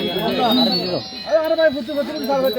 হড়ে আরে ভাই ফুটু ফুটু সার বেচে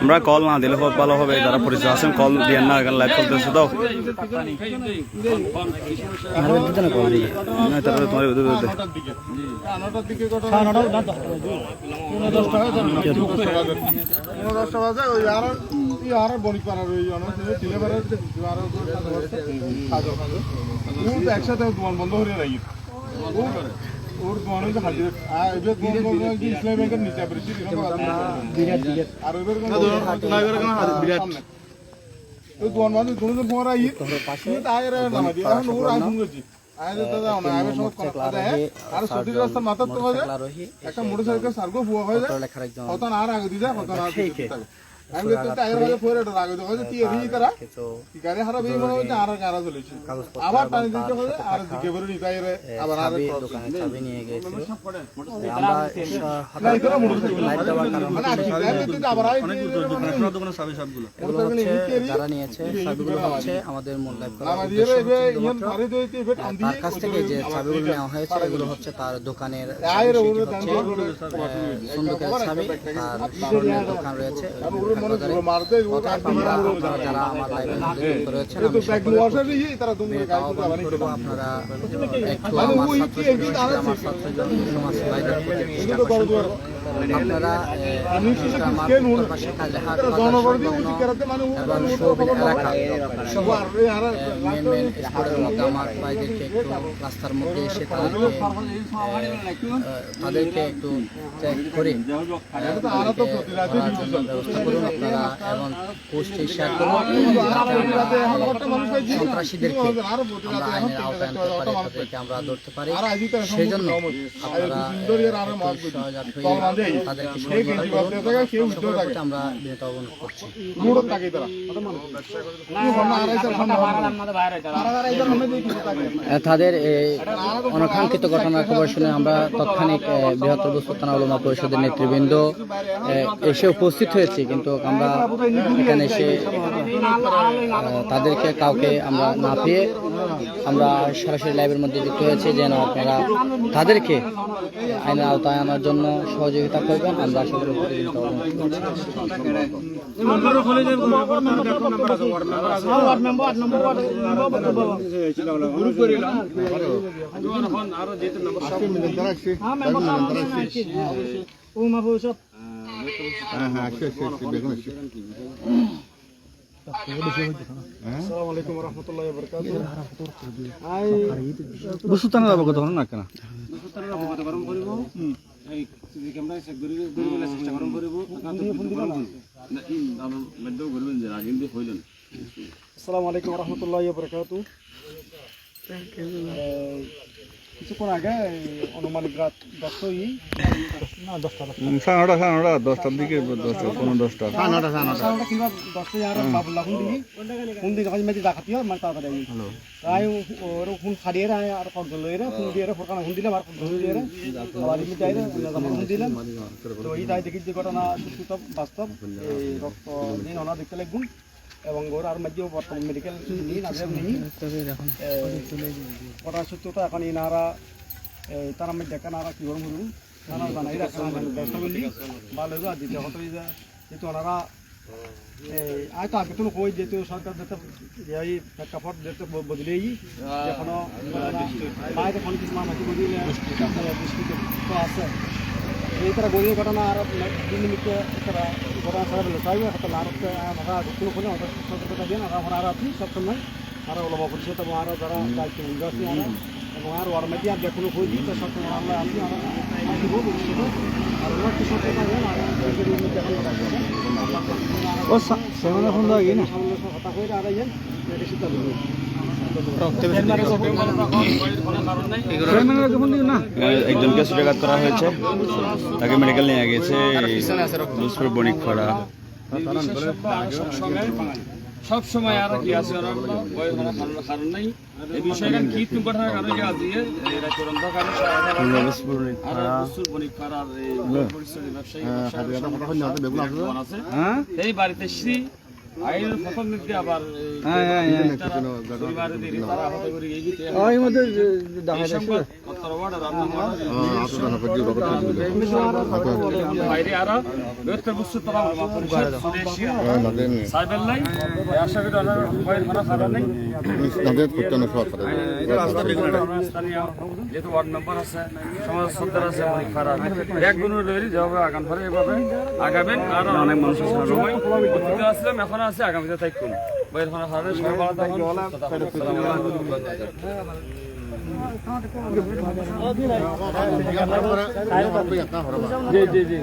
আমরা কল না দিলে খুব ভালো হবে যারা পরিচয় আছেন কল দিয়েন না এখানে লাইভ ও তো। একসাথে বন্ধ করে রাখি দিয়ে। দেয় হয় একটা মোটরসাইকেল সার্গো ফুয়া হয়ে যায়। আর আগে দিদা কত হয়ে মনে মানে যারা নিয়েছে আমাদের তার কাছ থেকে যে চাবিগুলো নেওয়া হয়েছে এগুলো হচ্ছে তার দোকানের চাবি, তার দোকান রয়েছে মনে যারা আমার করব আপনারা আপনারা এবং এলাকা সহ মেন মেন স্পটের মধ্যে আমার ভাইদেরকে একটু রাস্তার মধ্যে এসে তাদেরকে একটু চেক করে। ব্যবস্থা করুন আপনারা এবং পোস্টে শেয়ার করুন। সন্ত্রাসীদেরকে আমরা আইনের আওতায় আনতে পারি তাদেরকে আমরা ধরতে পারি। সেই জন্য আপনারা সহজাত হয়ে তাদেরকে আমরা বিনীত অবনত করছি। তাদের এই অনাকাঙ্ক্ষিত ঘটনার খবর শুনে আমরা তৎক্ষণিক বৃহত্তর বস্তু থানা উলমা পরিষদের নেতৃবৃন্দ এসে উপস্থিত হয়েছি। কিন্তু আমরা এখানে এসে তাদেরকে কাউকে আমরা না পেয়ে আমরা সরাসরি লাইভের মধ্যে যুক্ত হয়েছি যেন আপনারা তাদেরকে আইনের আওতায় আনার জন্য সহযোগিতা করবেন। আমরা সকলের প্রতি বিনীত অবনত করছি। আজকে মিলন তারা আসছে ও মা ভবিষ্যৎ হ্যাঁ হ্যাঁ আসছে আসছে আসছে বেগুন আসছে আসসালামু আলাইকুম ওয়া রাহমাতুল্লাহি ওয়া টানা যাব কত না আসসালামু আলাইকুম রহমতুল্লাহ কিছুক্ষণ আগে অনুমানিক রাত দশটা ই না দশটা সাড়ে নটা সাড়ে নটা দশটার দিকে দশটা পনেরো দশটা। সাড়ে কিংবা দশটা আর বাবুল্লাহ ফোন দিবি ফোন দিয়ে কাজ মেজি ডাকাতি হয় মানে তাড়াতাড়ি আই তাই ওর ফোন ফাড়িয়ে রা আর ফোন লই রা ফোন দিয়ে ফোন ফোন দিলাম আর ফোন দিয়ে রা আবার এমনি যাই রা ফোন দিলাম। তো এই তাই দেখি যে ঘটনা সত্যি বাস্তব। এই রক্ত দিন ওনা দেখতে লাগুন। এবং আর মধ্যেও বর্তমান মেডিকেল নিয়ে না নেই। কটা এখন ইনারা তারা মধ্যে কানারা কি করুন করুন তারা জানাই ভালো হইব আর দ্বিতীয় কথা যেহেতু ওনারা আয়তো আগে তো কই যেহেতু সরকার যেতে এই প্রেক্ষাপট যেতে বদলেই। এখনও বাইরে কোনো কিছু মানুষ বদলে তো আছে এই ಥರ ಗೋಧಿ ಘಟನಾ ಆರ ನಿಮಿತ್ತ ಈ ಥರ ಘಟನಾ ಸಾಗಲ್ಲ ಸಾಗಿ ಹತ್ತ ನಾರಕ್ಕೆ ಮಗ ಗುಕ್ಕಲು ಕೊನೆ ಅದ সতর্কতা দিয়ে আর আর আপনি সবসময় আর ওলমা পরিষদ এবং আরও যারা দায়িত্ব নির্বাচনী আর এবং আর ওর মধ্যে আর দেখুন হয়ে দিই তো সবসময় আমরা আপনি আর দিব ভবিষ্যতে আর ওনার কি সতর্কতা দেন আর ও সেমানে ফোন দাও না সামনে হতা হয়ে আর আইয়েন এটা সিদ্ধান্ত নেবেন একজনকে সুরাঘাত করা হয়েছে তাকে মেডিকেল নিয়ে গেছে বণিক খরা সব সময় আর কি আছে ওরা বই করার কারণ কারণ নাই এই বিষয়টা কি তুমি কথা কারণ কি আছে এরা চূড়ান্ত কারণ আর প্রচুর বণিক করার এই ব্যবসায়ী আছে এই বাড়িতে শ্রী আবার যেহেতু ওয়ার্ড মেম্বার আছে সমাজ সত্তর আছে এক গুণ রইলি যেভাবে আগাম ধরে এভাবে আগাবেন আর অনেক মানুষের সময় অতীতে আসলাম এখন আছে আগামীতে তাই কোন বাইরে সবাই ভালো জি জি জি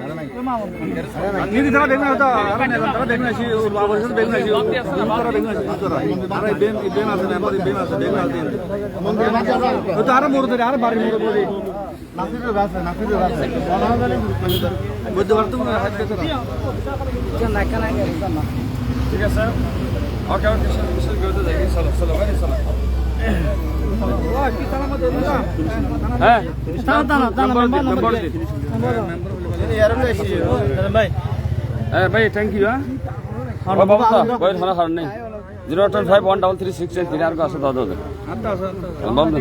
ನೀನು నీకు ధర బెంగ ధర బెంగ బెంగ బెంగ బెంగ ఆరా మూడు ఆరా భారీ మూడు বুঝতে পারতো ঠিক আছে ওকে ওকে চলো চলো চলো হ্যাঁ। ভাই থ্যাংক ইউ হ্যাঁ। বাবা বই থানা কারণ নেই। Zero ten five one double three six eight আর আছে দাদা বন্ধু